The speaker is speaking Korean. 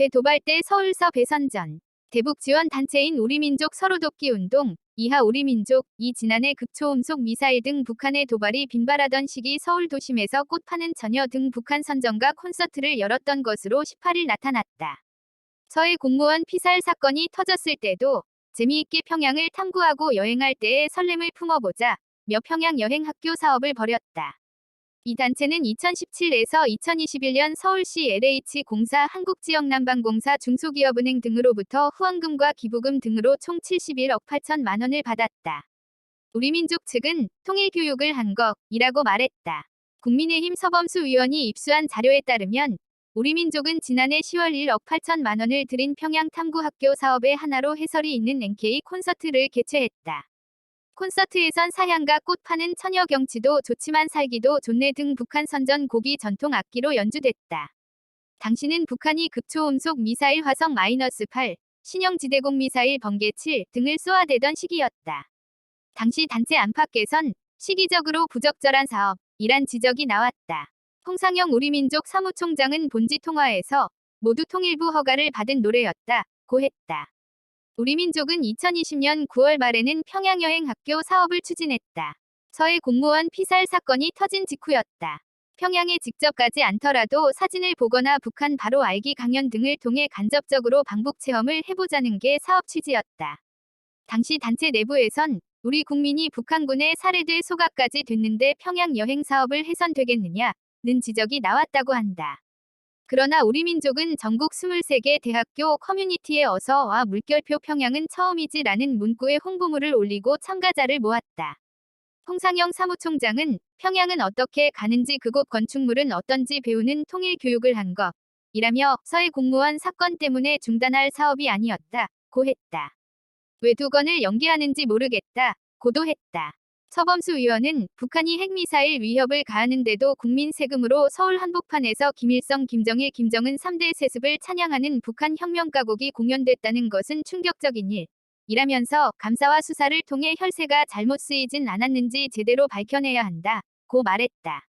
배 도발대 서울서 배선전. 대북 지원 단체인 우리민족 서로돕기 운동, 이하 우리민족, 이 지난해 극초음속 미사일 등 북한의 도발이 빈발하던 시기 서울 도심에서 꽃 파는 처녀 등 북한 선전가 콘서트를 열었던 것으로 18일 나타났다. 서해 공무원 피살 사건이 터졌을 때도 재미있게 평양을 탐구하고 여행할 때의 설렘을 품어보자 며 평양 여행 학교 사업을 벌였다. 이 단체는 2017에서 2021년 서울시 LH공사 한국지역난방공사 중소기업은행 등으로부터 후원금과 기부금 등으로 총 71억 8천만 원을 받았다. 우리 민족 측은 통일교육을 한 것이라고 말했다. 국민의힘 서범수 의원이 입수한 자료에 따르면 우리 민족은 지난해 10월 1억 8천만 원을 들인 평양 탐구학교 사업의 하나로 해설이 있는 NK 콘서트를 개최했다. 콘서트에선 사향과 꽃 파는 처녀 경치도 좋지만 살기도 좋네 등 북한 선전 곡이 전통 악기로 연주됐다. 당시는 북한이 극초음속 미사일 화성 마이너스 8, 신형 지대공 미사일 번개 7 등을 쏘아대던 시기였다. 당시 단체 안팎에선 시기적으로 부적절한 사업이란 지적이 나왔다. 홍상영 우리민족 사무총장은 본지 통화에서 모두 통일부 허가를 받은 노래였다. 고 했다. 우리 민족은 2020년 9월 말에는 평양여행 학교 사업을 추진했다. 서해 공무원 피살 사건이 터진 직후였다. 평양에 직접 가지 않더라도 사진을 보거나 북한 바로 알기 강연 등을 통해 간접적으로 방북 체험을 해보자는 게 사업 취지였다. 당시 단체 내부에선 우리 국민이 북한군에 살해돼 소각까지 됐는데 평양 여행 사업을 해선 되겠느냐는 지적이 나왔다고 한다. 그러나 우리 민족은 전국 23개 대학교 커뮤니티에 어서 와 물결표 평양은 처음이지 라는 문구에 홍보물을 올리고 참가자를 모았다. 홍상영 사무총장은 평양은 어떻게 가는지 그곳 건축물은 어떤지 배우는 통일 교육을 한 것. 이라며 서해 공무원 사건 때문에 중단할 사업이 아니었다. 고 했다. 왜 두 건을 연기하는지 모르겠다. 고도 했다. 서범수 의원은 북한이 핵미사일 위협을 가하는데도 국민 세금으로 서울 한복판에서 김일성, 김정일, 김정은 3대 세습을 찬양하는 북한 혁명 가곡이 공연됐다는 것은 충격적인 일. 이라면서 감사와 수사를 통해 혈세가 잘못 쓰이진 않았는지 제대로 밝혀내야 한다. 고 말했다.